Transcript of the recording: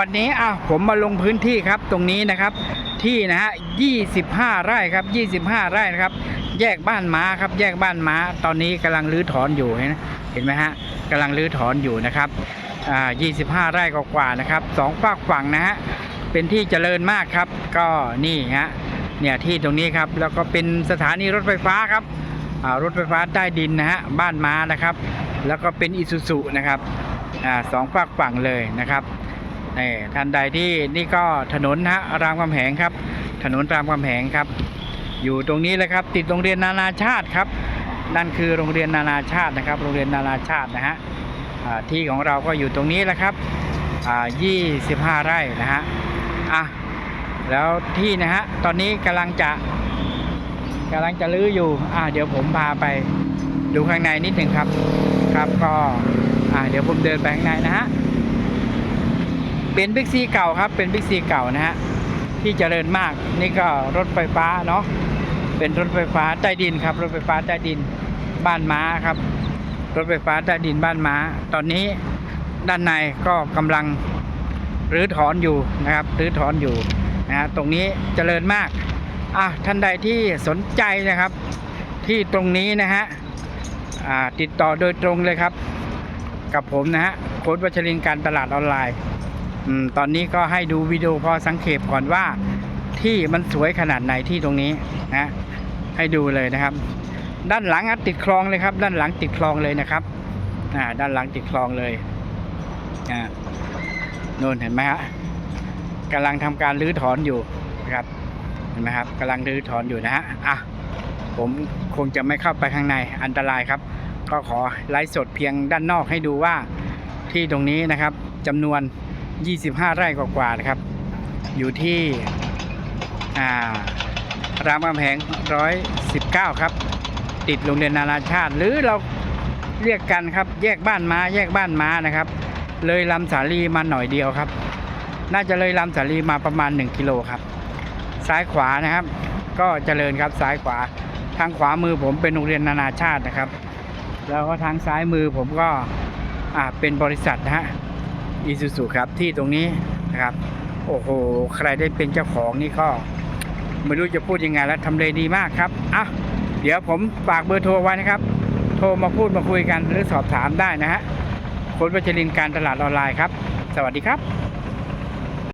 วันนี้อะผมมาลงพื้นที่ครับตรงนี้นะครับ ที่นะฮะ25 ไร่ครับ 25 ไร่นะครับ แยกบ้านม้าครับ แยกบ้านม้า ตอนนี้กำลังรื้อถอนอยู่เห็นเห็นไหมฮะกำลังรื้อถอนอยู่นะครับอ่า25 ไร่กว่าๆนะครับสองฝากฝั่งนะฮะเป็นที่เจริญมากครับ ก็นี่ฮะเนี่ยที่ตรงนี้ครับแล้วก็เป็นสถานีรถไฟฟ้าครับอ่ารถไฟฟ้าใต้ดินนะฮะบ้านม้านะครับ แล้วก็เป็นอิซูซุนะครับอ่าสองฝากฝั่งเลยนะครับ นี่ท่านใดที่นี่ก็ถนนนะฮะรามคำแหงครับ ถนนรามคำแหงครับ อยู่ตรงนี้เลยครับ ติดโรงเรียนนานาชาติครับ นั่นคือโรงเรียนนานาชาตินะครับ โรงเรียนนานาชาตินะฮะที่ของเราก็อยู่ตรงนี้แหละครับอ่า25ไร่นะฮะอะแล้วที่นะฮะตอนนี้กำลังจะกำลังจะรื้ออยู่อ่าเดี๋ยวผมพาไปดูข้างในนิดหนึ่งครับ ครับก็อ่าเดี๋ยวผมเดินไปข้างในนะฮะ เป็นบิ๊กซีเก่าครับ เป็นบิ๊กซีเก่านะฮะที่เจริญมากนี่ก็รถไฟฟ้าเนาะเป็นรถไฟฟ้าใต้ดินครับ รถไฟฟ้าใต้ดินบ้านม้าครับ รถไฟฟ้าใต้ดินบ้านม้า ตอนนี้ด้านในก็กำลังรื้อถอนอยู่นะครับรื้อถอนอยู่นะฮะตรงนี้เจริญมากอะท่านใดที่สนใจนะครับ ที่ตรงนี้นะฮะติดต่อโดยตรงเลยครับ กับผมนะฮะโค้ดวัชรินการตลาดออนไลน์ ตอนนี้ก็ให้ดูวิดีโอพอสังเกตก่อนว่าที่มันสวยขนาดไหนที่ตรงนี้นะให้ดูเลยนะครับ ด้านหลังติดคลองเลยครับ ด้านหลังติดคลองเลยนะครับอ่าด้านหลังติดคลองเลยอ่าโน่นเห็นไหมฮะกำลังทำการรื้อถอนอยู่นะครับเห็นไหมครับกำลังรื้อถอนอยู่นะฮะอะผมคงจะไม่เข้าไปข้างในอันตรายครับ ก็ขอไลฟ์สดเพียงด้านนอกให้ดูว่าที่ตรงนี้นะครับจำนวน 25 ไร่กว่าๆนะครับ อยู่ที่รามคำแหง119 ครับ ติดโรงเรียนนานาชาติ หรือเราเรียกกันครับ แยกบ้านม้าแยกบ้านม้านะครับ เลยลำสาลีมาหน่อยเดียวครับ น่าจะเลยลำสาลีมาประมาณ 1 กิโลครับ ซ้ายขวานะครับ ก็เจริญครับซ้ายขวา ทางขวามือผมเป็นโรงเรียนนานาชาตินะครับ แล้วก็ทางซ้ายมือผมก็อ่าเป็นบริษัทนะฮะ อีซูซูครับที่ตรงนี้นะครับ โอ้โห ใครได้เป็นเจ้าของนี่ก็ไม่รู้จะพูดยังไงแล้วทำเลดีมากครับอะเดี๋ยวผมฝากเบอร์โทรไว้นะครับ โทรมาพูดมาคุยกันหรือสอบถามได้นะฮะคนวัชรินการตลาดออนไลน์ครับ สวัสดีครับ